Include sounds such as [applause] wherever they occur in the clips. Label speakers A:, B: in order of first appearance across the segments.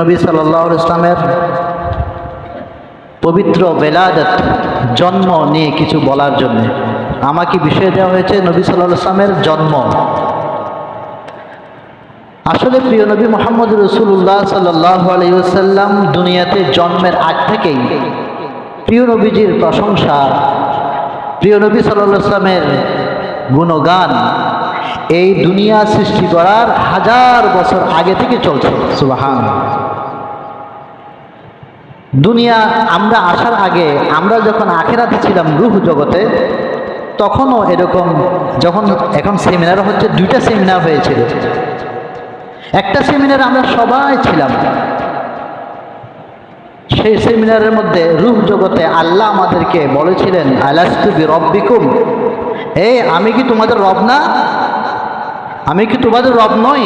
A: নবী সাল্লাহ ইসলামের পবিত্র বেলাদত, জন্ম নিয়ে কিছু বলার জন্য। আমাকে বিষয় দেওয়া হয়েছে নবী সাল্লাহ ইসলামের জন্ম। আসলে প্রিয় নবী মোহাম্মদ রসুল্লাহ সাল্লাহ আলাইসাল্লাম দুনিয়াতে জন্মের আগ থেকেই প্রিয় নবীজির প্রশংসা, প্রিয় নবী সাল্লাহ ইসলামের গুণগান এই দুনিয়া সৃষ্টি করার হাজার বছর আগে থেকে চলছে। সুবাহান দুনিয়া আমরা আসার আগে আমরা যখন আখেরাতে ছিলাম রুহ জগতে, তখনও এরকম যখন এখন সেমিনার হচ্ছে, দুইটা সেমিনার হয়েছিল। একটা সেমিনারে আমরা সবাই ছিলাম। সেই সেমিনারের মধ্যে রূপ জগতে আল্লাহ আমাদেরকে বলেছিলেন, আলাস্তু বি রব্বিকুম এ, আমি কি তোমাদের রব না? আমি কি তোমাদের রব নই?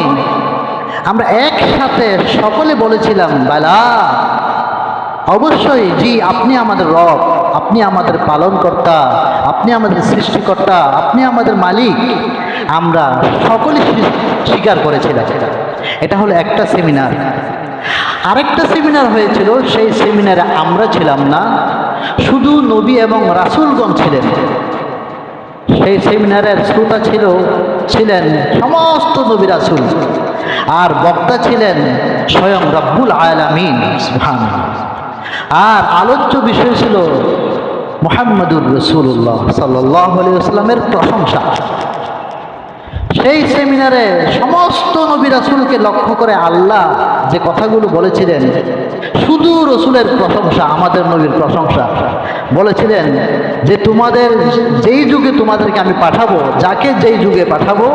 A: আমরা একসাথে সকলে বলেছিলাম, বালা অবশ্যই, জি, আপনি আমাদের রব, আপনি আমাদের পালনকর্তা, আপনি আমাদের সৃষ্টিকর্তা, আপনি আমাদের মালিক। আমরা সকলে স্বীকার করেছিলাম। এটা হলো একটা সেমিনার আরেকটা সেমিনার হয়েছিল, সেই সেমিনারে আমরা ছিলাম না, শুধু নবী এবং রাসুলগণ ছিলেন। সেই সেমিনারের শ্রোতা ছিল, ছিলেন সমস্ত নবী রাসুল, আর বক্তা ছিলেন স্বয়ং রব্বুল সুবহানাল্লাহ। আর আলোচ্য বিষয় ছিল মোহাম্মদুর রসুল্লাহ সাল্লাহ আলিয়াল্লামের প্রশংসা। সেই সেমিনারে সমস্ত নবী রাসুলকে লক্ষ্য করে আল্লাহ যে কথাগুলো বলেছিলেন, শুধু রসুলের প্রশংসা, আমাদের নবীর প্রশংসা, বলেছিলেন যে তোমাদের যেই যুগে তোমাদেরকে আমি পাঠাবো, যাকে যেই যুগে পাঠাবো,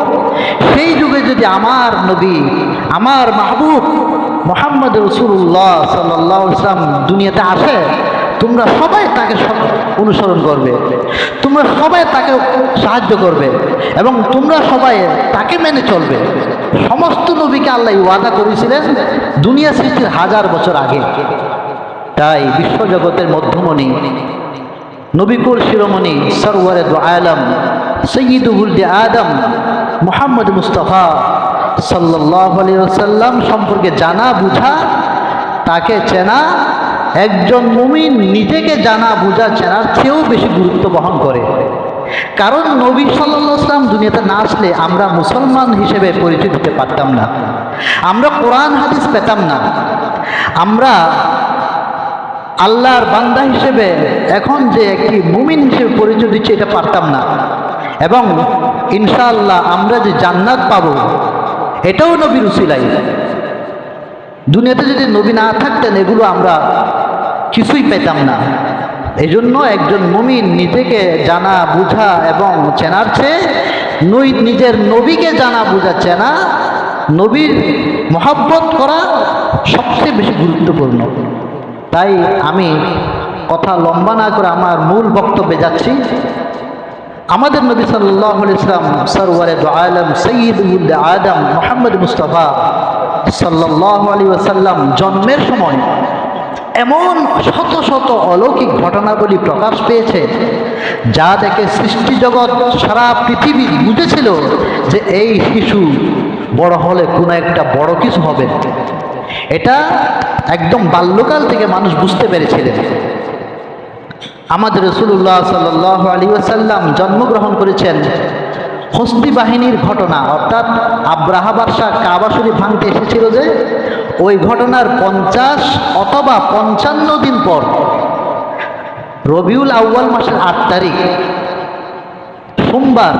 A: সেই যুগে যদি আমার নবী, আমার মাহবুব মোহাম্মদ রসুল্লাহ সাল্লাহ ইসলাম দুনিয়াতে আসে তোমরা সবাই তাকে অনুসরণ করবে, তোমরা সবাই তাকে সাহায্য করবে এবং তোমরা সবাই তাকে মেনে চলবে। সমস্ত নবীকে আল্লাহ ওয়াদা করেছিলেন দুনিয়া সৃষ্টির হাজার বছর আগে। তাই বিশ্বজগতের মধ্যমণি, নবিকুল শিরোমণি, সরওয়ারে আলম সৈয়দুল আদম মোহাম্মদ মুস্তফা আলিয়াল্লাম সম্পর্কে জানা, বুঝা, তাকে চেনা, একজন মুমিন নিজেকে জানা, বুঝা, চেনার চেয়েও বেশি গুরুত্ব বহন করে। কারণ নবী সাল্লাম দুনিয়াতে না আসলে আমরা মুসলমান হিসেবে পরিচয় দিতে পারতাম না। আমরা কোরআন, হাদিস পেতাম না। আমরা আল্লাহর বান্দা হিসেবে এখন যে একটি মুমিন হিসেবে পরিচয় দিচ্ছে এটা পারতাম না। এবং ইনশাআল্লাহ আমরা যে জান্নাত পাবো এটাও নবীর উসিলাই দুনিয়াতে যদি নবী না থাকতেন, এগুলো আমরা কিছুই পেতাম না। এই জন্য একজন মুমিন নিজেকে জানা, বুঝা এবং চেনার চেয়ে নই নিজের নবীকে জানা, বুঝা, চেনা নবীর মহাব্বত করা সবচেয়ে বেশি গুরুত্বপূর্ণ। তাই আমি কথা লম্বা না করে আমার মূল বক্তব্যে যাচ্ছি। আমাদের নবী সাল্লাহ ইসলাম সরওয়ারে আলম সঈদ আদম মোহাম্মদ মুস্তফা সাল্লাহ আলী ওসাল্লাম জন্মের সময় এমন শত শত অলৌকিক ঘটনাবলী প্রকাশ পেয়েছে, যা দেখে সৃষ্টি জগৎ সারা পৃথিবী বুঝেছিল যে এই শিশু বড় হলে কোনো একটা বড় কিছু হবে এটা একদম বাল্যকাল থেকে মানুষ বুঝতে পেরেছিলেন। আমাদের রসুল্লাহ সাল্লাহ আলী ওসাল্লাম জন্মগ্রহণ করেছেন হস্তি বাহিনীর ঘটনা, অর্থাৎ আব্রাহা বাদশাহ কাবা শরীফ ভাঙতে এসেছিল যে, ওই ঘটনার পঞ্চাশ অথবা পঞ্চান্ন দিন পর, রবিউল আউ্য়াল মাসের আট তারিখ, সোমবার,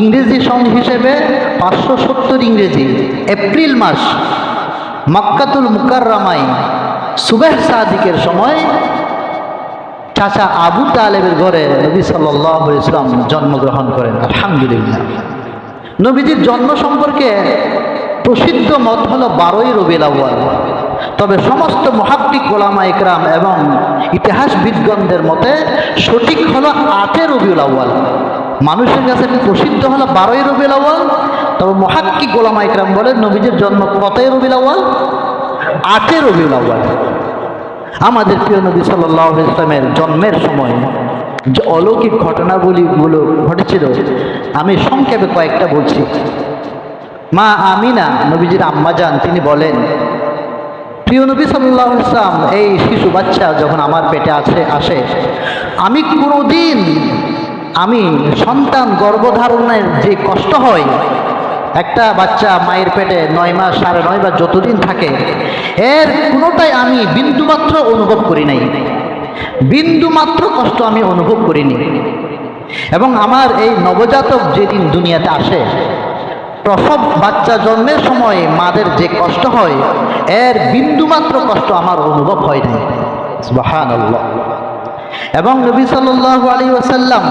A: ইংরেজি সন হিসেবে পাঁচশো সত্তর ইংরেজি, এপ্রিল মাস, মক্কাতুল মুকাররামাই সুবেহ সাদিকের সময় চাচা আবু তালেবের ঘরে নবী সাল্লাহ ইসলাম জন্মগ্রহণ করেন, আলহামদুলিল্লাহ। নবীজির জন্ম সম্পর্কে প্রসিদ্ধ মত হলো বারোই রবিল আউ্য়াল। তবে সমস্ত মহাত্মিক গোলামা ইকরাম এবং ইতিহাসবিদগণদের মতে সঠিক হলো আটে রবিউল আউ্য়াল। মানুষের কাছে প্রসিদ্ধ হলো বারোই রবিউল আউ্য়াল, তবে মহাক্কিক গোলামা ইকরাম বলে নবীজির জন্ম কতই রবিউল আউ্য়াল? আটে রবিউল আউ্য়াল। আমাদের প্রিয় নবী সাল্লাহ জন্মের সময় যে অলৌকিক ঘটনাবলীগুলো ঘটেছিল, আমি সংক্ষেপে কয়েকটা বলছি। মা আমিনা নবীজির আম্মা যান, তিনি বলেন, প্রিয় নবী সাল্লাহ ইসলাম এই শিশু বাচ্চা যখন আমার পেটে আছে, আসে, আমি কোনোদিন, আমি সন্তান গর্ভধারণের যে কষ্ট হয় একটা বাচ্চা মায়ের পেটে নয় মাস সাড়ে নয় বা যতদিন থাকে, এর কোনোটাই আমি বিন্দুমাত্র অনুভব করি নাই। বিন্দুমাত্র কষ্ট আমি অনুভব করিনি। এবং আমার এই নবজাতক যেদিন দুনিয়াতে আসে, প্রসব বাচ্চা জন্মের সময় মাদের যে কষ্ট হয়, এর বিন্দুমাত্র কষ্ট আমার অনুভব হয় নাই। এবং নবী সাল্লাল্লাহু আলাইহি ওসাল্লাম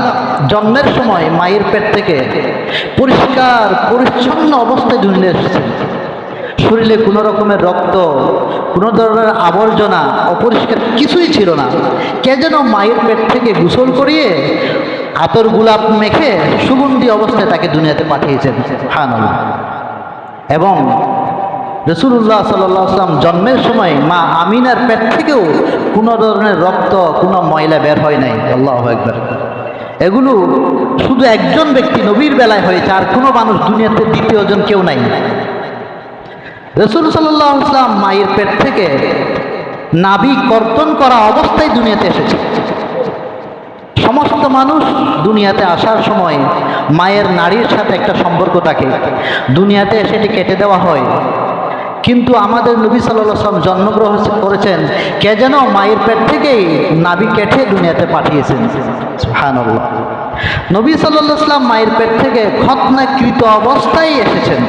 A: জন্মের সময় মায়ের পেট থেকে পরিষ্কার, পরিচ্ছন্ন অবস্থায় দুনিয়া এসেছেন। শরীরে কোনো রকমের রক্ত, কোনো ধরনের আবর্জনা, অপরিষ্কার কিছুই ছিল না। কে যেন মায়ের পেট থেকে গোসল করিয়ে আতর গোলাপ মেখে সুগন্ধি অবস্থায় তাকে দুনিয়াতে পাঠিয়েছেন। হান এবং রসুল্লাহ সাল্লাম জন্মের সময় মা আমিনার পেট থেকেও কোনো ধরনের রক্ত, কোনো ময়লা বের হয় নাই। আল্লাহ একবার এগুলো শুধু একজন ব্যক্তি নবীর বেলায় হয়েছে, আর কোনো মানুষ দুনিয়াতে দ্বিতীয়জন কেউ নাই। রসুল সাল্লাহ মায়ের পেট থেকে নাভি কর্তন করা অবস্থায় দুনিয়াতে এসেছে। সমস্ত মানুষ দুনিয়াতে আসার সময় মায়ের নারীর সাথে একটা সম্পর্ক থাকে। দুনিয়াতে সেটি কেটে দেওয়া হয়। কিন্তু আমাদের নবী সাল্লাম জন্মগ্রহণ করেছেন, কে যেন মায়ের পেট থেকেই নাবি কেটে দুনিয়াতে পাঠিয়েছেন। নবী সাল্লাম মায়ের পেট থেকে খতনাকৃত অবস্থায় এসেছেন।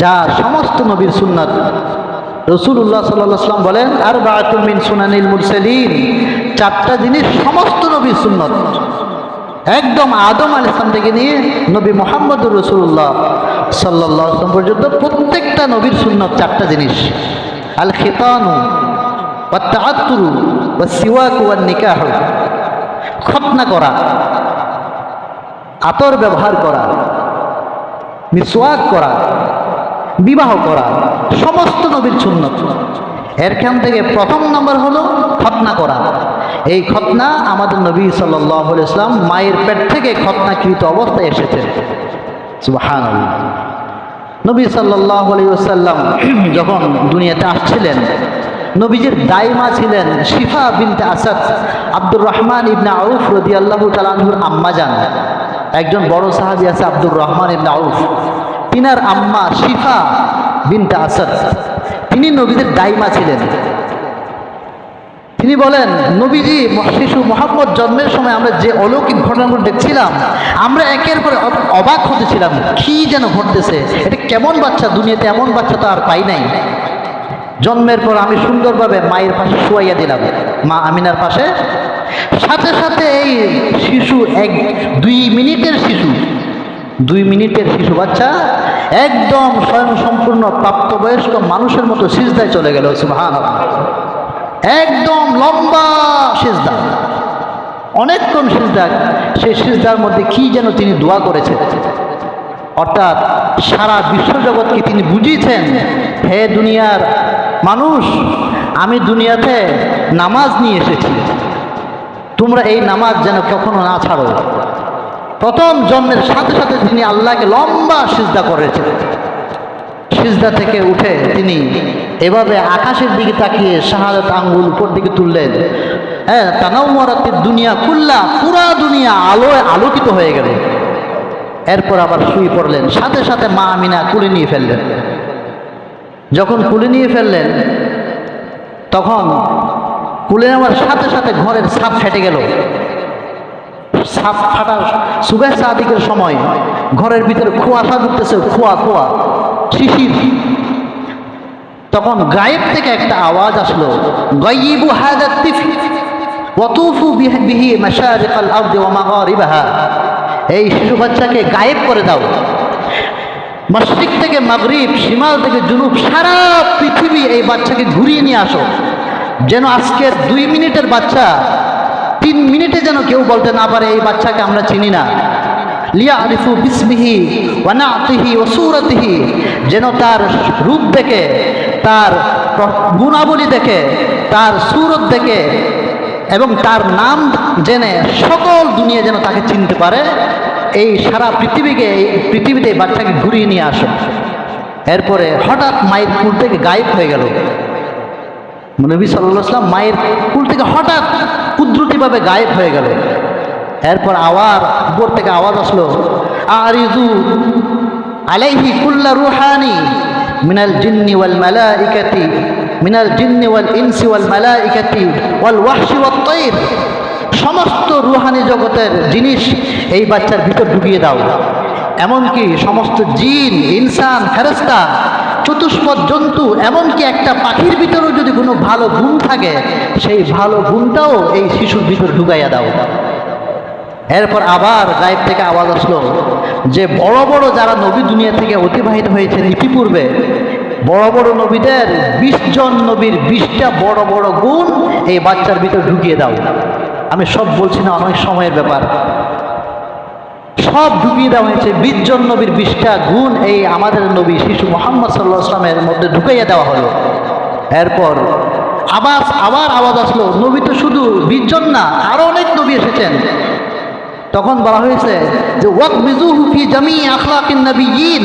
A: যা সমস্ত নবীর সুন্নাত। রসুল্লাহ সাল্লাম বলেন আর বাতুমিন সুনানিল মুরসালিন। চারটা জিনিস সমস্ত নবীর সুন্নত। একদম আদম আল থেকে নিয়ে নবী মোহাম্মদুর রসুল্লাহ সাল্লাহ আসলাম পর্যন্ত প্রত্যেকটা নবীর সুন্নত চারটা জিনিস। আল খেতানু বা তাহাত্তুরু বা সিওয়াকু বা নিকাহ খতনা করা, আতর ব্যবহার করা, মিসওয়াক করা, বিবাহ করা, সমস্ত নবীর সুন্নত। এরখান থেকে প্রথম নম্বর হলো খতনা করা। এই খতনা আমাদের নবী সাল্লাহ ইসলাম মায়ের পেট থেকে খতনাকৃত অবস্থায় এসেছে। নবী সাল্লাহ [clears throat] যখন দুনিয়াতে আসছিলেন, নবীজির দাইমা ছিলেন শিফা বিনতে আসাদ আব্দুর রহমান ইবনা আউফ রদি আল্লাহ তালাহুর আম্মা যান। একজন বড় সাহাবি আছে আব্দুর রহমান ইবনা আউফ। তিনার আম্মা শিফা বিনতে আসাদ। তিনি নবীদের দাইমা ছিলেন। তিনি বলেন, নবীজি শিশু মোহাম্মদ জন্মের সময় আমরা যে অলৌকিক ঘটনাগুলো দেখছিলাম, আমরা একের পর অবাক হতেছিলাম, কি যেন ঘটতেছে? এটা কেমন বাচ্চা? দুনিয়াতে এমন বাচ্চা তো আর পাই নাই। জন্মের পর আমি সুন্দরভাবে মায়ের পাশে শুয়াইয়া দিলাম। মা আমিনার পাশে। সাথে সাথে এই শিশু এক, দুই মিনিটের শিশু, দুই মিনিটের শিশু বাচ্চা একদম স্বয়ং সম্পূর্ণ প্রাপ্তবয়স্ক মানুষের মতো সিজদায় চলে গেল সুবহান একদম লম্বা সিজদা। অনেকক্ষণ সিজদা। সেই সিজদার মধ্যে কি যেন তিনি দোয়া করেছেন? অর্থাৎ সারা বিশ্বজগৎকে তিনি বুঝিয়েছেন, হে দুনিয়ার মানুষ, আমি দুনিয়াতে নামাজ নিয়ে এসেছি। তোমরা এই নামাজ যেন কখনো না ছাড়ো। প্রথম জন্মের সাথে সাথে তিনি আল্লাহকে লম্বা সিজদা করেছেন। সিজদা থেকে উঠে তিনি এভাবে আকাশের দিকে তাকিয়ে শাহাদাত আঙ্গুল উপর দিকে তুললেন। হ্যাঁ তানাও মরাতের দুনিয়া খুল্লা পুরা দুনিয়া আলোয় আলোকিত হয়ে গেল। এরপর আবার শুয়ে পড়লেন, সাথে সাথে মা আমিনা কুলে নিয়ে ফেললেন। যখন কুলে নিয়ে ফেললেন, তখন কুলে নেওয়ার সাথে সাথে ঘরের ছাদ ফেটে গেল। সাপ ফাটা সুবেশ সাদিকের সময় ঘরের ভিতরে খোয়াশা ঢুকতেছে খোয়া খোয়া। শিশির। তখন গায়েব থেকে একটা আওয়াজ আসলো গাইবু তিফি, ওয়াতুফু বিহি- মাশারিকাল আরদি ওয়া মাগারিবাহা। এই শিশু বাচ্চাকে গায়েব করে দাও। মশরিক থেকে মাগরিব, শিমাল থেকে জুনুব, সারা পৃথিবী এই বাচ্চাকে ঘুরিয়ে নিয়ে আসো। যেন আজকের দুই মিনিটের বাচ্চা, তিন মিনিটে যেন কেউ বলতে না পারে, এই বাচ্চাকে আমরা চিনি না। লিয়া বিসমিহি ওয়ানাতিহি ও সুরতিহি, যেন তার রূপ দেখে, তার গুণাবলী দেখে, তার সুরত দেখে এবং তার নাম জেনে সকল দুনিয়া যেন তাকে চিনতে পারে, এই সারা পৃথিবীকে, এই পৃথিবীতে বাচ্চাকে ঘুরিয়ে নিয়ে আসো। এরপরে হঠাৎ মায়ের কুল থেকে গায়েব হয়ে গেল। নবী সাল্লাম মায়ের কুল থেকে হঠাৎ কুদরতিভাবে গায়েব হয়ে গেল। এরপর আওয়ার, উপর থেকে আওয়াজ আসলো আরিজু আলাইহি কুল্লা রুহানি মিনাল জিন্নি ওয়াল মালাইকাতি, মিনাল জিন্নি ওয়াল ইনসি ওয়াল মালাইকাতি ওয়াল ওয়াহশি ওয়াত তৈর। সমস্ত রুহানি জগতের জিনিস এই বাচ্চার ভিতর ঢুকিয়ে দাও। এমনকি সমস্ত জিন, ইনসান ফেরেস্তা চতুষ্পদ জন্তু, এমনকি একটা পাখির ভিতরেও যদি কোনো ভালো গুণ থাকে, সেই ভালো গুণটাও এই শিশুর ভিতর ঢুকাইয়া দাও। এরপর আবার গায়েব থেকে আওয়াজ আসলো যে বড় বড় যারা নবী দুনিয়া থেকে অতিবাহিত হয়েছেন ইতিপূর্বে, বড় বড় নবীদের বিশ জন নবীর বিশটা বড় বড় গুণ এই বাচ্চার ভিতর ঢুকিয়ে দাও। আমি সব বলছি না, অনেক সময়ের ব্যাপার। সব ঢুকিয়ে দেওয়া হয়েছে বিশ নবীর বিশটা গুণ এই আমাদের নবী শিশু মোহাম্মদ সাল্লাহ আসলামের মধ্যে ঢুকাইয়া দেওয়া হলো। এরপর আবার আবার আওয়াজ আসলো, নবী তো শুধু বিশ না আরও অনেক নবী এসেছেন। তখন বলা হয়েছে যে ওয়াক বিজুহু ফি জামি আখলাকিন নবীন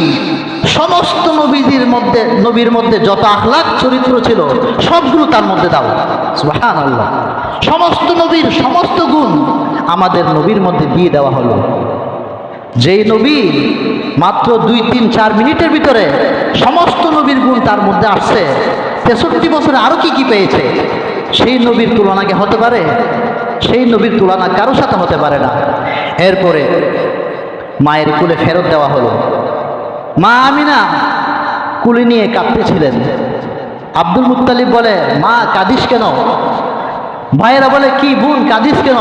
A: সমস্ত নবীদের মধ্যে, নবীর মধ্যে যত আখলাক চরিত্র ছিল, সবগুলো তার মধ্যে দাও। সুবহান আল্লাহ সমস্ত নবীর সমস্ত গুণ আমাদের নবীর মধ্যে দিয়ে দেওয়া হলো। যেই নবী মাত্র দুই, তিন, চার মিনিটের ভিতরে সমস্ত নবীর গুণ তার মধ্যে আসছে, তেষট্টি বছরে আরও কি কি পেয়েছে, সেই নবীর তুলনাকে হতে পারে, সেই নবীর তুলনা কারও সাথে হতে পারে না। এরপরে মায়ের কুলে ফেরত দেওয়া হলো। মা আমিনা কুলে নিয়ে কাঁদতেছিলেন আব্দুল মুত্তালিব বলে, মা, কাঁদিস কেন? ভাইয়েরা বলে, কি বোন, কাঁদিস কেন?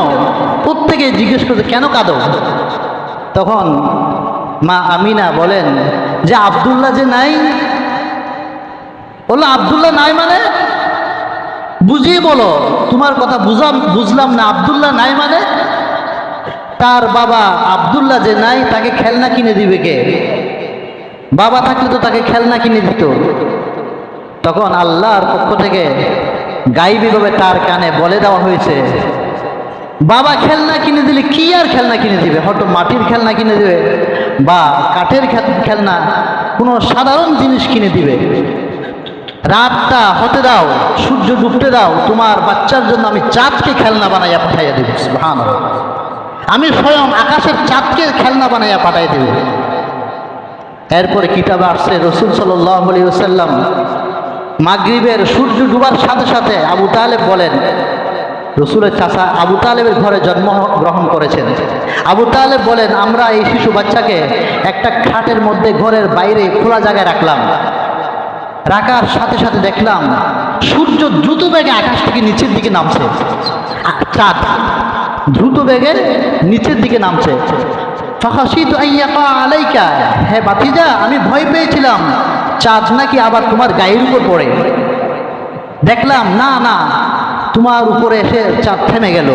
A: প্রত্যেকে জিজ্ঞেস করতে কেন কাঁদো? তখন মা আমিনা বলেন, যে আবদুল্লাহ যে নাই? বলল, আবদুল্লাহ নাই মানে? বুঝিয়ে বলো, তোমার কথা বুঝলাম না, আবদুল্লাহ নাই মানে? তার বাবা আবদুল্লাহ যে নাই, তাকে খেলনা কিনে দিবে কে? বাবা থাকলে তো তাকে খেলনা কিনে দিত। তখন আল্লাহর পক্ষ থেকে গাইবীভাবে তার কানে বলে দেওয়া হয়েছে, বাবা, খেলনা কিনে দিলে কি আর খেলনা কিনে দিবে? হয়তো মাটির খেলনা কিনে দিবে বা কাঠের খেলনা, কোনো সাধারণ জিনিস কিনে দিবে। রাতটা হতে দাও, সূর্য ডুবতে দাও, তোমার বাচ্চার জন্য আমি চাঁদকে খেলনা বানাইয়া পাঠাইয়া দেব। ভান আমি স্বয়ং আকাশের চাঁদকে খেলনা বানাইয়া পাঠাই দেব। এরপরে কিতাবে আসছে, রসুল সাল্লাম মাগরিবের সূর্য ডুবার সাথে সাথে আবু তালেব বলেন, রসুলের চাষা আবু তালেবের ঘরে জন্ম গ্রহণ করেছেন। আবু তালেব বলেন, আমরা এই শিশু বাচ্চাকে একটা খাটের মধ্যে ঘরের বাইরে খোলা জায়গায় রাখলাম। রাখার সাথে সাথে দেখলাম সূর্য দ্রুত বেগে আকাশ থেকে নিচের দিকে নামছে। চাঁদ দ্রুত বেগে নিচের দিকে নামছে। আইয়াকা আলাইকা। হে বাতিজা, আমি ভয় পেয়েছিলাম। চাঁদ নাকি আবার তোমার গায়ের উপর পড়ে। দেখলাম, না না, তোমার উপরে এসে চাঁদ থেমে গেল।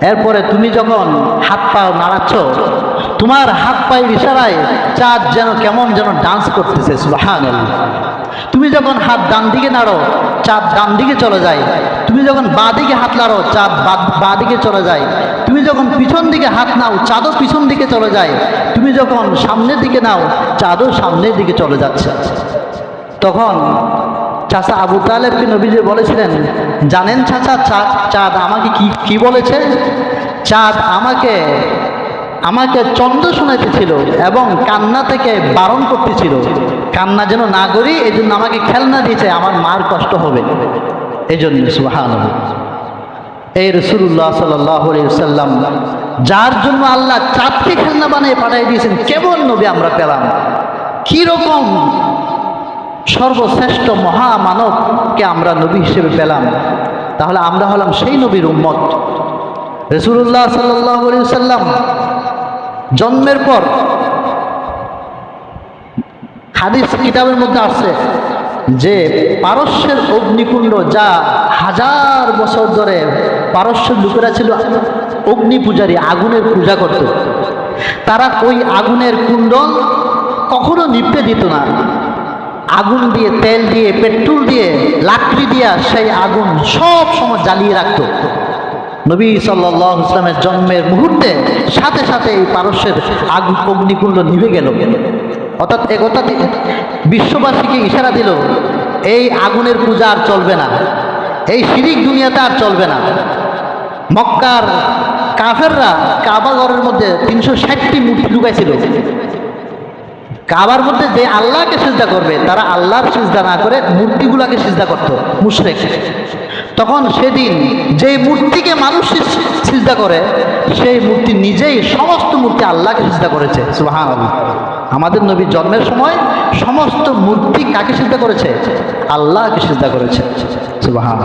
A: এরপরে তুমি যখন হাত পা নাড়াচ্ছ, তোমার হাত পায়ের ইশারায় চাঁদ যেন কেমন যেন ডান্স করতেছে সুবাহান তুমি যখন হাত ডান দিকে নাড়ো, চাঁদ ডান দিকে চলে যায়। তুমি যখন বাঁ দিকে হাত নাড়ো, চাঁদ বা- দিকে চলে যায়। তুমি যখন পিছন দিকে হাত নাও, চাঁদও পিছন দিকে চলে যায়। তুমি যখন সামনের দিকে নাও, চাঁদও সামনের দিকে চলে যাচ্ছে। তখন চাচা আবু তালেবকে নবীজি বলেছিলেন, জানেন চাচা চাঁদ চাঁদ আমাকে কি কি বলেছে? চাঁদ আমাকে আমাকে চন্দ্র শোনাইতেছিল এবং কান্না থেকে বারণ করতেছিল। কান্না যেন না করি এই জন্য আমাকে খেলনা দিয়েছে, আমার মার কষ্ট হবে। এই জন্য এই রসুল্লাহ সাল্লাম যার জন্য আল্লাহ চাঁদকে খেলনা বানিয়ে পাঠিয়ে দিয়েছেন, কেবল নবী আমরা পেলাম। কীরকম সর্বশ্রেষ্ঠ মহামানবকে আমরা নবী হিসেবে পেলাম? তাহলে আমরা হলাম সেই নবীর উম্মত। রসুল্লাহ সাল্লাহ সাল্লাম জন্মের পর হাদিস কিতাবের মধ্যে আসছে যে পারস্যের অগ্নিকুণ্ড যা হাজার বছর ধরে পারস্যের লোকেরা ছিল অগ্নি পূজারী, আগুনের পূজা করত। তারা ওই আগুনের কুণ্ড কখনো নিপতে দিত না। আগুন দিয়ে, তেল দিয়ে, পেট্রোল দিয়ে, লাকড়ি দিয়া সেই আগুন সব সময় জ্বালিয়ে রাখত। নবী সাল্লাহ ইসলামের জন্মের মুহূর্তে সাথে সাথে এই পারস্যের আগুন অগ্নিকুণ্ড নিভে গেল। অর্থাৎ একথা বিশ্ববাসীকে ইশারা দিল, এই আগুনের পূজা আর চলবে না। এই শিরিক দুনিয়াতে আর চলবে না। মক্কার কাফেররা কাবাগরের মধ্যে তিনশো ষাটটি মূর্তি ঢুকাইছিল কাবার মধ্যে যে আল্লাহকে সিজদা করবে, তারা আল্লাহর সিজদা না করে মূর্তিগুলাকে সিজদা করত, মুশরেক। তখন সেদিন যেই মূর্তিকে মানুষ সিজদা করে, সেই মূর্তি নিজেই সমস্ত মূর্তি আল্লাহকে সিজদা করেছে সুবাহান আমাদের নবীর জন্মের সময় সমস্ত মূর্তি কাকে সিজদা করেছে? আল্লাহকে সিজদা করেছে সুবাহান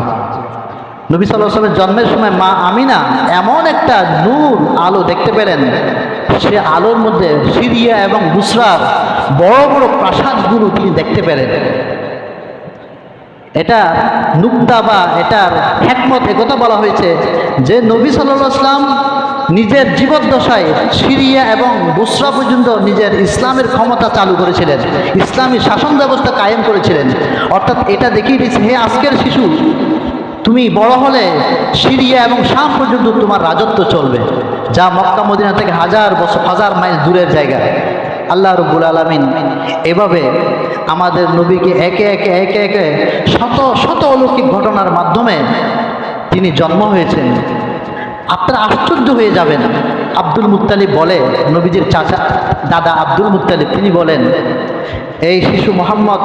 A: নবী সাল্লাহ সাল্লামের জন্মের সময় মা আমিনা এমন একটা নূর আলো দেখতে পেলেন, সে আলোর মধ্যে সিরিয়া এবং বুসরার বড় বড় প্রাসাদগুলো তিনি দেখতে পেলেন। এটা নুকদা বা এটার হ্যাকমত একথা বলা হয়েছে যে নবী সাল্লাম নিজের জীবদ্দশায় সিরিয়া এবং বুসরা পর্যন্ত নিজের ইসলামের ক্ষমতা চালু করেছিলেন। ইসলামী শাসন ব্যবস্থা কায়েম করেছিলেন। অর্থাৎ এটা দেখিয়ে দিচ্ছে হে আজকের শিশু, তুমি বড় হলে সিরিয়া এবং শাম পর্যন্ত তোমার রাজত্ব চলবে, যা মক্কা, মদিনা থেকে হাজার বছর, হাজার মাইল দূরের জায়গা। আল্লাহ রব্বুল আলমিন এভাবে আমাদের নবীকে একে একে একে একে শত শত অলৌকিক ঘটনার মাধ্যমে তিনি জন্ম হয়েছেন। আপনারা আশ্চর্য হয়ে যাবেন। আব্দুল মুত্তালিব বলে, নবীজির চাচা দাদা আব্দুল মুত্তালিব, তিনি বলেন, এই শিশু মোহাম্মদ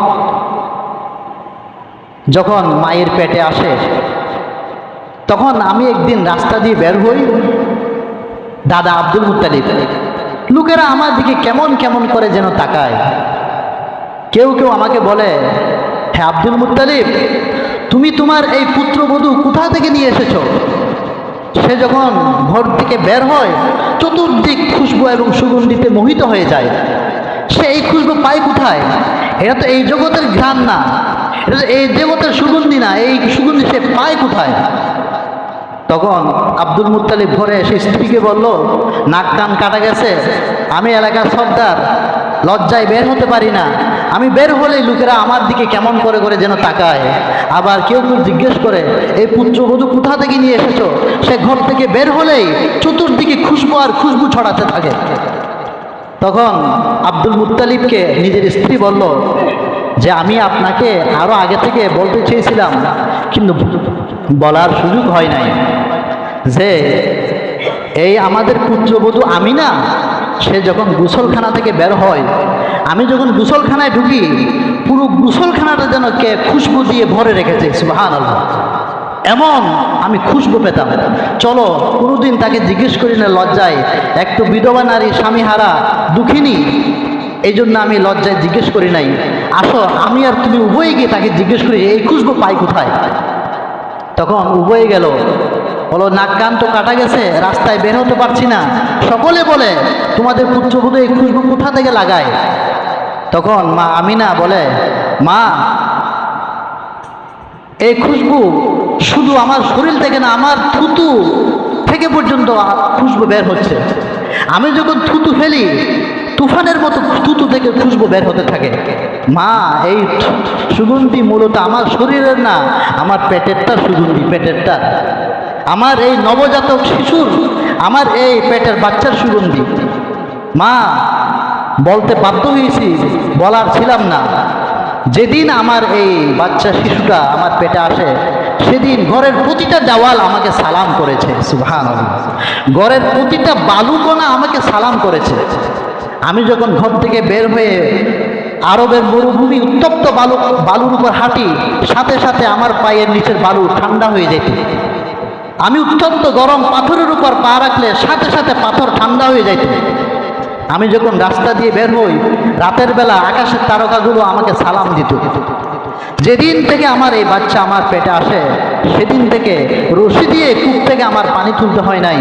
A: যখন মায়ের পেটে আসে, তখন আমি একদিন রাস্তা দিয়ে বের হই, দাদা আব্দুল মুত্তালিব, লোকেরা আমার দিকে কেমন কেমন করে যেন তাকায়। কেউ কেউ আমাকে বলে হ্যাঁ আব্দুল মুত্তালিব, তুমি তোমার এই পুত্রবধূ কোথা থেকে নিয়ে এসেছ? সে যখন ঘর থেকে বের হয়, চতুর্দিক খুশবু এবং সুগন্ধিতে মোহিত হয়ে যায়। সে এই খুশবু পায় কোথায়? এটা তো এই জগতের ঘ্রাণ না। এটা তো এই জগতের সুগন্ধি না। এই সুগন্ধি সে পায় কোথায়? তখন আব্দুল মুত্তালিব ঘরে এসে স্ত্রীকে বলল, নাক কান কাটা গেছে। আমি এলাকার সর্দার। লজ্জায় বের হতে পারি না। আমি বের হলেই লোকেরা আমার দিকে কেমন করে করে যেন তাকায়। আবার কেউ কেউ জিজ্ঞেস করে, এই পুত্রবধূ কোথা থেকে নিয়ে এসেছ? সে ঘর থেকে বের হলেই চতুর্দিকে খুশবু আর খুশবু ছড়াতে থাকে। তখন আব্দুল মুত্তালিবকে নিজের স্ত্রী বলল, যে আমি আপনাকে আরও আগে থেকে বলতে চেয়েছিলাম, কিন্তু বলার সুযোগ হয় নাই। যে এই আমাদের পুত্রবধূ আমি না সে যখন গুসলখানা থেকে বের হয়, আমি যখন গুসলখানায় ঢুকি, পুরো গুসলখানাটা যেন কে খুশবু দিয়ে ভরে রেখেছে সুহান আল্লাহ এমন আমি খুশবু পেতাম। চলো, কোনোদিন তাকে জিজ্ঞেস করি না লজ্জায়, এক তো বিধবা নারী স্বামী হারা দুঃখিনী এই জন্য আমি লজ্জায় জিজ্ঞেস করি নাই। আসো, আমি আর তুমি উভয়ে গিয়ে তাকে জিজ্ঞেস করি, এই খুশবু পাই কোথায়? তখন উভয়ে গেল বলো, নাক কান তো কাটা গেছে, রাস্তায় বের হতে পারছি না। সকলে বলে, তোমাদের পুত্রবধূ এই খুশবু কোথা থেকে লাগায়? তখন মা আমিনা বলে, মা, এই খুশবু শুধু আমার শরীর থেকে না, আমার থুতু থেকে পর্যন্ত খুশবু বের হচ্ছে। আমি যখন থুতু ফেলি, তুফানের মতো থুতু থেকে খুশবু বের হতে থাকে। মা, এই সুগন্ধি মূলত আমার শরীরের না, আমার পেটেরটা সুগন্ধি পেটেরটা আমার এই নবজাতক শিশুর, আমার এই পেটের বাচ্চার সুগন্ধি। মা, বলতে বাধ্য হয়েছি, বলার ছিলাম না। যেদিন আমার এই বাচ্চা শিশুটা আমার পেটে আসে, সেদিন ঘরের প্রতিটা দেওয়াল আমাকে সালাম করেছে সুভান ঘরের প্রতিটা বালুকোনা আমাকে সালাম করেছে। আমি যখন ঘর থেকে বের হয়ে আরবের মরুভূমি উত্তপ্ত বালু বালুর উপর হাঁটি, সাথে সাথে আমার পায়ের নিচের বালু ঠান্ডা হয়ে যেত। আমি অত্যন্ত গরম পাথরের উপর পা রাখলে সাথে সাথে পাথর ঠান্ডা হয়ে যাইত আমি যখন রাস্তা দিয়ে বের হই, রাতের বেলা আকাশের তারকাগুলো আমাকে সালাম দিত। যেদিন থেকে আমার এই বাচ্চা আমার পেটে আসে, সেদিন থেকে রশি দিয়ে কূপ থেকে আমার পানি তুলতে হয় নাই।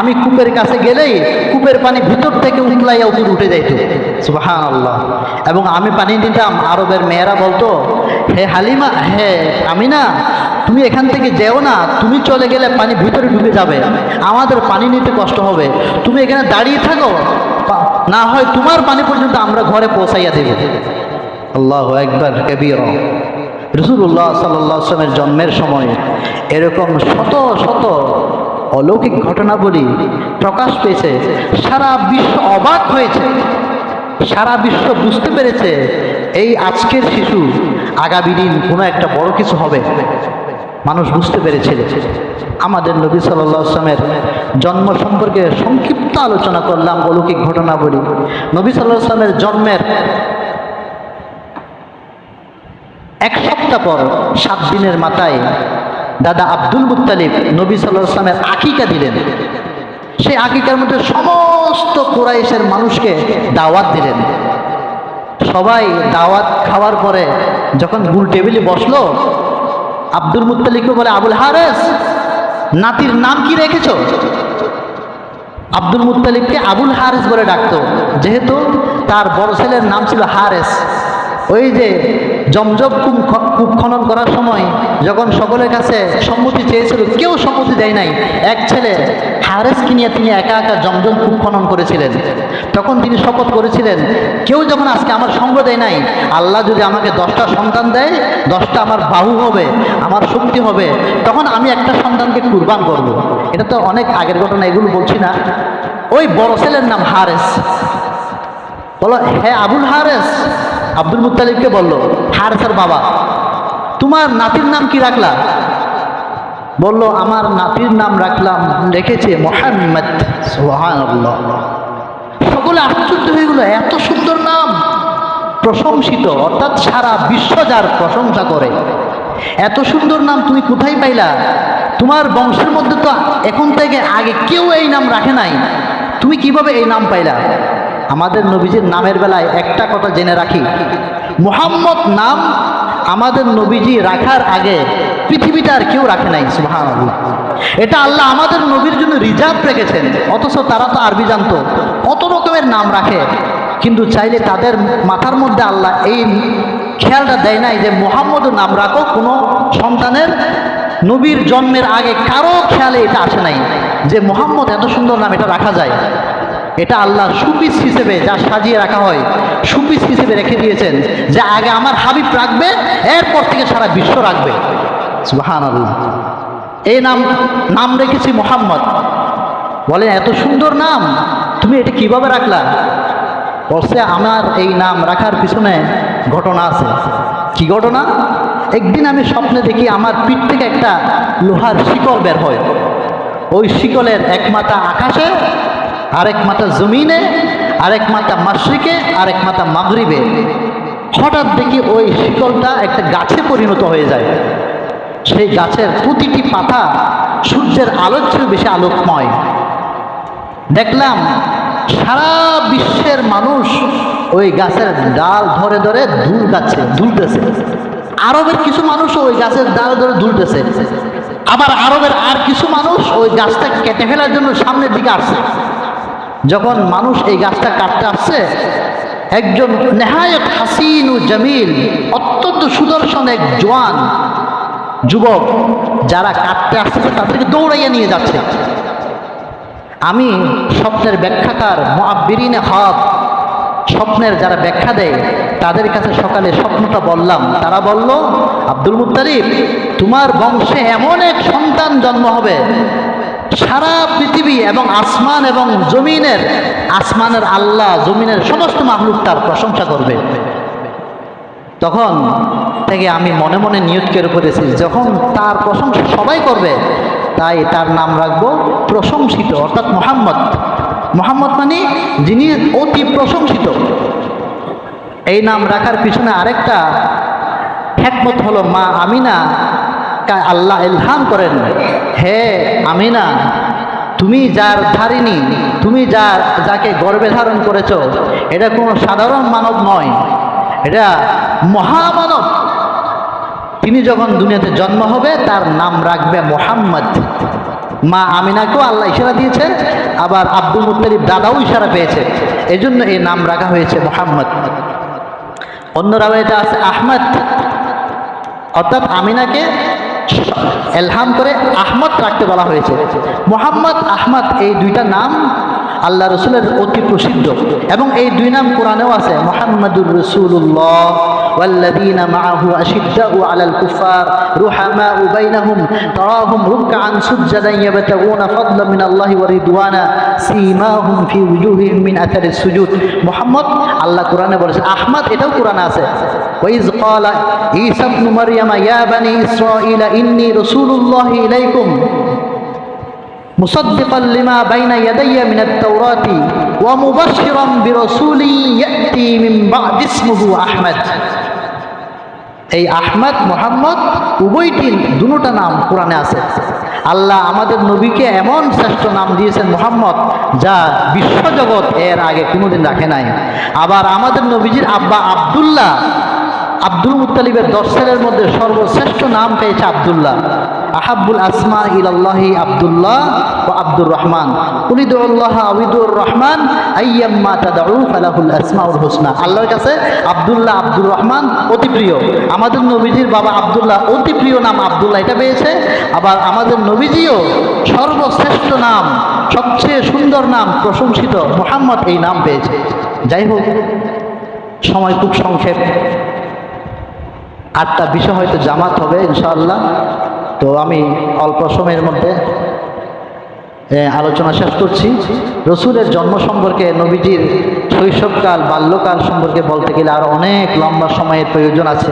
A: আমি কূপের কাছে গেলেই কূপের পানি ভিতর থেকে উতলাইয়া উপর উঠে যাইত। সুবাহান আল্লাহ এবং আমি পানি দিতাম। আরবের মেয়েরা বলতো, হে হালিমা, হে আমি না তুমি এখান থেকে যেও না। তুমি চলে গেলে পানি ভিতরে ঢুকে যাবে। আমাদের পানি নিতে কষ্ট হবে। তুমি এখানে দাঁড়িয়ে থাকো। না হয় তোমার পানি পর্যন্ত আমরা ঘরে পৌঁছাইয়া দেব। আল্লাহ একবার কবির। রসুল্লাহ সাল্লামের জন্মের সময় এরকম শত শত অলৌকিক ঘটনাবলী প্রকাশ পেয়েছে, সারা বিশ্ব অবাক হয়েছে, সারা বিশ্ব বুঝতে পেরেছে এই আজকের শিশু আগামী দিন কোনো একটা বড় কিছু হবে। মানুষ বুঝতে পেরেছিল আমাদের নবী সাল্লাহ আসলামের জন্ম সম্পর্কে সংক্ষিপ্ত আলোচনা করলাম অলৌকিক ঘটনা বলি নবী সাল্লাহ আসলামের জন্মের এক সপ্তাহ পর সাত দিনের মাথায় দাদা আব্দুল মুত্তালিব নবী সাল্লাহ আকিকা দিলেন। সেই আকিকার মধ্যে সমস্ত কুরাইশের মানুষকে দাওয়াত দিলেন। সবাই দাওয়াত খাওয়ার পরে যখন গুল টেবিলে বসল, আব্দুল মুত্তালিককে বলে, আবুল হারেস, নাতির নাম কি রেখেছ? আব্দুল মুত্তালিবকে আবুল হারেস বলে ডাকতো। যেহেতু তার বড় ছেলের নাম ছিল হারেস ওই যে জমজম কূপ খনন করার সময় যখন সকলের কাছে সম্মতি চেয়েছিল, কেউ সম্মতি দেয় নাই। এক ছেলে হারেসকে নিয়ে তিনি একা একা জমজম কূপ খনন করেছিলেন। তখন তিনি শপথ করেছিলেন, কেউ যখন আজকে আমার সঙ্গ দেয় নাই, আল্লাহ যদি আমাকে দশটা সন্তান দেয়, দশটা আমার বাহু হবে, আমার শক্তি হবে, তখন আমি একটা সন্তানকে কুরবান করব। এটা তো অনেক আগের ঘটনা, এগুলো বলছি না। ওই বড় ছেলের নাম হারেস। বলো হ্যাঁ আবুল হারেস আব্দুল মুত্তালিবকে বলল হারেসের বাবা, তোমার নাতির নাম কি রাখলা? বলল, আমার নাতির নাম রাখলাম, রেখেছে মোহাম্মদ সকলে আশ্চর্য হয়ে গেল, এত সুন্দর নাম, প্রশংসিত, অর্থাৎ সারা বিশ্ব যার প্রশংসা করে। এত সুন্দর নাম তুমি কোথায় পাইলা? তোমার বংশের মধ্যে তো এখন থেকে আগে কেউ এই নাম রাখে নাই। তুমি কীভাবে এই নাম পাইলা? আমাদের নবীজির নামের বেলায় একটা কথা জেনে রাখি। মোহাম্মদ নাম আমাদের নবীজি রাখার আগে পৃথিবীতে আর কেউ রাখে নাই এটা আল্লাহ আমাদের নবীর জন্য রিজার্ভ রেখেছেন, অথচ তারা তো আরবি জানতো, কত রকমের নাম রাখে। কিন্তু চাইলে তাদের মাথার মধ্যে আল্লাহ এই খেয়ালটা দেয় নাই যে মোহাম্মদ নাম রাখো, কোনো সন্তানের নবীর জন্মের আগে কারও খেয়ালে এটা আসে নাই, যে মোহাম্মদ এত সুন্দর নাম এটা রাখা যায়। এটা আল্লাহ সুপিস হিসেবে যা সাজিয়ে রাখা হয়, সুপিস হিসেবে রেখে দিয়েছেন যে আগে আমার হাবিব রাখবে, এরপর থেকে সারা বিশ্ব রাখবে। সুহান আল্লাহ এই নাম নাম রেখেছি মোহাম্মদ। বলে এত সুন্দর নাম, তুমি এটা কীভাবে রাখলা? বলছে, আমার এই নাম রাখার পিছনে ঘটনা আছে। কি ঘটনা? একদিন আমি স্বপ্নে দেখি আমার পিঠ থেকে একটা লোহার শিকল বের হয়। ওই শিকলের এক মাথা আকাশে আরেক মাথা জমিনে, আরেক মাথা মাসরিকে আরেক মাথা মাগরিবে। হঠাৎ দেখি ওই শিকলটা একটা গাছে পরিণত হয়ে যায়। সেই গাছের প্রতিটি পাতা সূর্যের আলোর চেয়ে বেশি আলোকময়। দেখলাম সারা বিশ্বের মানুষ ওই গাছের ডাল ধরে ধরে দুল গাছে দুলতেছে। আরবের কিছু মানুষ ওই গাছের ডাল ধরে দুলতেছে। আবার আরবের আর কিছু মানুষ ওই গাছটা কেটে ফেলার জন্য সামনের দিকে আসছে। যখন মানুষ এই গাছটা কাটতে আসছে, একজন নেহায়ত হাসিন ও জামিল, অত্যন্ত সুদর্শন এক জোয়ান যুবক যারা কাটতে আসতেছে তাদেরকে দৌড়াইয়া নিয়ে যাচ্ছে। আমি স্বপ্নের ব্যাখ্যাকার মোয়াব্বিরিনে হক, স্বপ্নের যারা ব্যাখ্যা দেয়, তাদের কাছে সকালে স্বপ্নটা বললাম। তারা বলল, আব্দুল মুত্তারিব তোমার বংশে এমন এক সন্তান জন্ম হবে সারা পৃথিবী এবং আসমান এবং জমিনের, আসমানের আল্লাহ জমিনের সমস্ত মাহলুক তার প্রশংসা করবে। তখন থেকে আমি মনে মনে নিয়ত করে করেছি যখন তার প্রশংসা সবাই করবে, তাই তার নাম রাখব প্রশংসিত, অর্থাৎ মোহাম্মদ। মোহাম্মদ মানে যিনি অতি প্রশংসিত। এই নাম রাখার পিছনে আরেকটা হ্যাকমত হলো মা আমিনা কা- আল্লাহ ইলহাম করেন। হে আমিনা, তুমি যার ধারিনী তুমি যার, যাকে গর্বে ধারণ করেছ, এটা কোনো সাধারণ মানব নয়, এটা মহামানব। তিনি যখন দুনিয়াতে জন্ম হবে, তার নাম রাখবে মোহাম্মদ। মা আমিনাকেও আল্লাহ ইশারা দিয়েছে আবার আব্দুল মুত্তালিব দাদাও ইশারা পেয়েছে। এই জন্য এই নাম রাখা হয়েছে মোহাম্মদ। অন্য রাবাইতে আছে আহমদ। অর্থাৎ আমিনাকে এলহাম করে আহমদ রাখতে বলা হয়েছে মোহাম্মদ আহমদ এই দুইটা নাম আল্লাহ রসুলের অতি প্রসিদ্ধ এবং এই দুই নাম কোরআনেও আছে মোহাম্মদুর রসুল্লাহ والذين معه أشداء على الكفار رحماء بينهم تراهم ركعا سجدا يبتغون فضلا من الله ورضوانا سيماهم في وجوههم من أثر السجود محمد আল্লাহ কোরআনে বলেছে আহমদ এটাও কোরআনে আছে ওয়াইজ ক্বালা ঈসা ইবনে মারইয়াম ইয়া বানি ইসরাঈল ইন্নী রাসূলুল্লাহি ইলাইকুম مصدقا لما بين يدي من التوراة ومبشرا برسول يأتي من بعد اسمه أحمد এই আহমদ মোহাম্মদ উভয়টি দুটা নাম কোরআনে আছে আল্লাহ আমাদের নবীকে এমন শ্রেষ্ঠ নাম দিয়েছেন মোহাম্মদ যা বিশ্বজগৎ এর আগে কোনোদিন রাখে নাই আবার আমাদের নবীজির আব্বা আবদুল্লাহ আব্দুল মুত্তালিবের দশ ছেলের মধ্যে সর্বশ্রেষ্ঠ নাম পেয়েছে আবদুল্লাহ। আহাবুল আসমা ইলাল্লাহি আবদুল্লাহ ও আব্দুর রহমান। উলিদুল্লাহ আবিদুর রহমান, আইয়াম্মা তাদাউ ফালাহুল হোসনা। আল্লাহর কাছে আবদুল্লাহ আব্দুর রহমান অতি প্রিয়। আমাদের নবীজির বাবা আবদুল্লাহ অতি প্রিয় নাম আবদুল্লাহ, এটা পেয়েছে। আবার আমাদের নবীজিও সর্বশ্রেষ্ঠ নাম, সবচেয়ে সুন্দর নাম, প্রশংসিত মোহাম্মদ এই নাম পেয়েছে। যাই হোক, সময় খুব সংক্ষেপ। আটটা বিষয় হয়তো জামাত হবে, ইনশাআল্লাহ। তো আমি অল্প সময়ের মধ্যে আলোচনা শেষ করছি। রসুলের জন্ম সম্পর্কে, নবীজির শৈশবকাল, বাল্যকাল সম্পর্কে বলতে গেলে আরও অনেক লম্বা সময়ের প্রয়োজন আছে।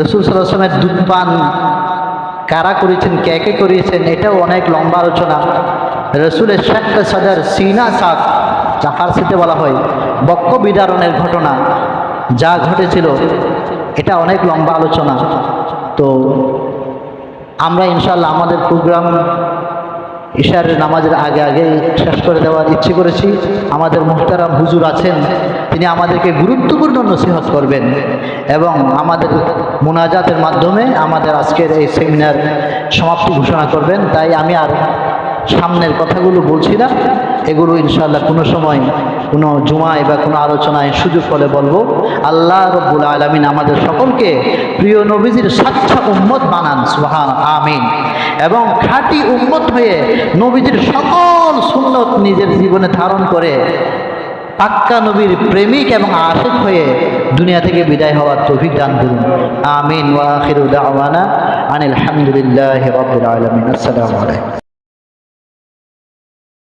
A: রসুল সাল্লামের দুধ পান কারা করেছেন, কে কে করিয়েছেন, এটাও অনেক লম্বা আলোচনা। রসুলের শেখ সাদার সিনা সাক যা ফার্সিতে বলা হয়, বক্ষ বিদারণের ঘটনা, যা ঘটেছিল এটা অনেক লম্বা আলোচনা। তো আমরা ইনশাল্লাহ আমাদের প্রোগ্রাম ঈশার নামাজের আগে আগে শেষ করে দেওয়ার ইচ্ছে করেছি। আমাদের মুহতারাম হুজুর আছেন, তিনি আমাদেরকে গুরুত্বপূর্ণ নসিহত করবেন এবং আমাদের মোনাজাতের মাধ্যমে আমাদের আজকের এই সেমিনার সমাপ্তি ঘোষণা করবেন। তাই আমি আর সামনের কথাগুলো বলছি না। এগুলো ইনশাল্লাহ কোনো সময়, কোনো জুমায় বা কোনো আলোচনায় সুযোগ হলে বলব, আল্লাহ রব্বুল আলমিন আমাদের সকলকে প্রিয় নবীজির স্বচ্ছা উম্মত বানান সুহান আমিন। এবং খাঁটি উম্মত হয়ে নবীজির সকল সুন্নত নিজের জীবনে ধারণ করে পাক্কা নবীর প্রেমিক এবং আশেক হয়ে দুনিয়া থেকে বিদায় হওয়ার তৌফিক দান করুন। আমিন। ওয়া আখিরু আনিল হামদুলিল্লাহি আসসালামু আলাইকুম।